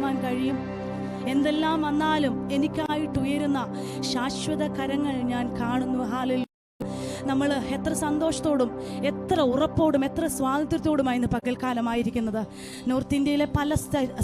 പറയുവാൻ കഴിയും. എന്തെല്ലാം വന്നാലും എനിക്കായിട്ട് ഉയരുന്ന ശാശ്വത കരങ്ങൾ ഞാൻ കാണുന്നു. ഹാലിൽ നമ്മൾ എത്ര സന്തോഷത്തോടും എത്ര ഉറപ്പോടും എത്ര സ്വാതന്ത്ര്യത്തോടുമായി ഇന്ന് പകൽക്കാലമായിരിക്കുന്നത്. നോർത്ത് ഇന്ത്യയിലെ പല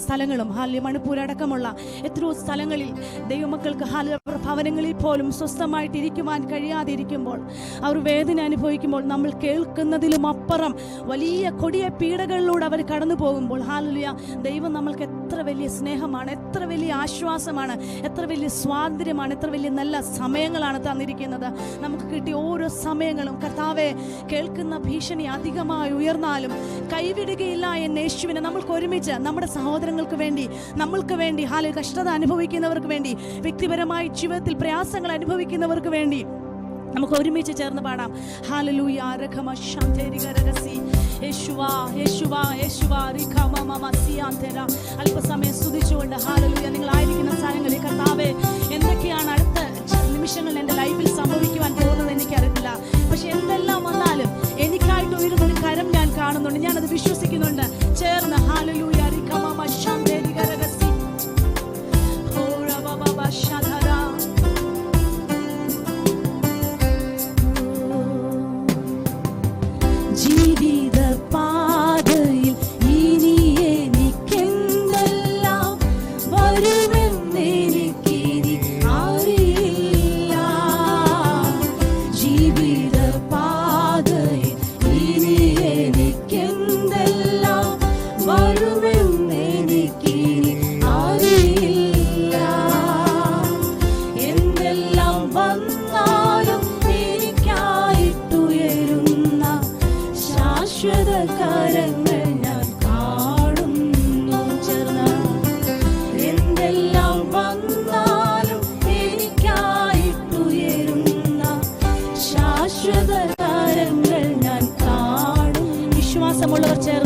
സ്ഥലങ്ങളും ഹാലി മണിപ്പൂർ അടക്കമുള്ള എത്രയോ സ്ഥലങ്ങളിൽ ദൈവമക്കൾക്ക് ഹാല ഭവനങ്ങളിൽ പോലും സ്വസ്ഥമായിട്ട് ഇരിക്കുവാൻ കഴിയാതെ ഇരിക്കുമ്പോൾ അവർ വേദന അനുഭവിക്കുമ്പോൾ നമ്മൾ കേൾക്കുന്നതിലും അപ്പുറം വലിയ കൊടിയ പീഡകളിലൂടെ അവർ കടന്നു പോകുമ്പോൾ ഹാലുലിയ ദൈവം നമ്മൾക്ക് എത്ര വലിയ സ്നേഹമാണ് എത്ര വലിയ ആശ്വാസമാണ് എത്ര വലിയ സ്വാതന്ത്ര്യമാണ് എത്ര വലിയ നല്ല സമയങ്ങളാണ് തന്നിരിക്കുന്നത്. നമുക്ക് കിട്ടിയ ഓരോ സമയങ്ങളും കർത്താവെ കേൾക്കുന്ന ഭീഷണി അധികമായി ഉയർന്നാലും കൈവിടുകയില്ല എന്ന യേശുവിനെ നമ്മൾക്ക് ഒരുമിച്ച് നമ്മുടെ സഹോദരങ്ങൾക്ക് വേണ്ടി നമ്മൾക്ക് വേണ്ടി ഹാല കഷ്ടത അനുഭവിക്കുന്നവർക്ക് വേണ്ടി വ്യക്തിപരമായി ജീവിതത്തിൽ പ്രയാസങ്ങൾ അനുഭവിക്കുന്നവർക്ക് വേണ്ടി നമുക്ക് ഒരുമിച്ച് ചേർന്ന് പാടാം. ഹാലലൂയ രഘമ യേശുവാ യേശുവാ യേശുവാ അല്പസമയം സ്തുതിച്ചുകൊണ്ട് ഹാലലൂയ വിശ്വാസമുള്ളവർ ചേർന്ന്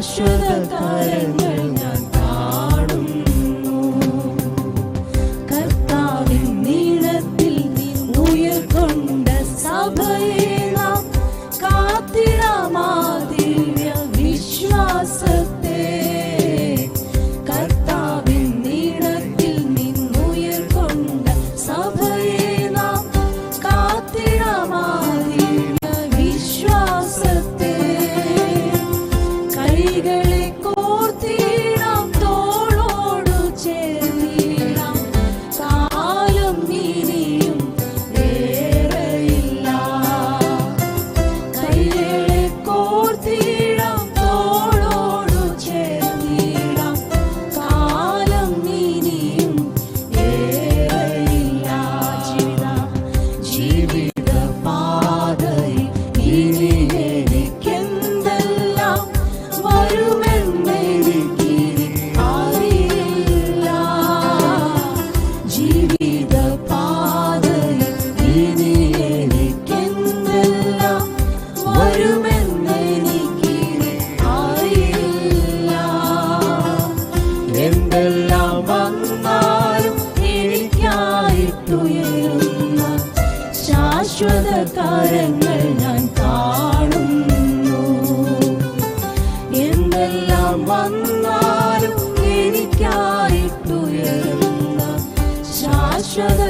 ശാശ്വത കരങ്ങൾ കരങ്ങൾ ഞാൻ കാണുന്നു. എന്തെല്ലാം വന്നാലും ശാശ്വത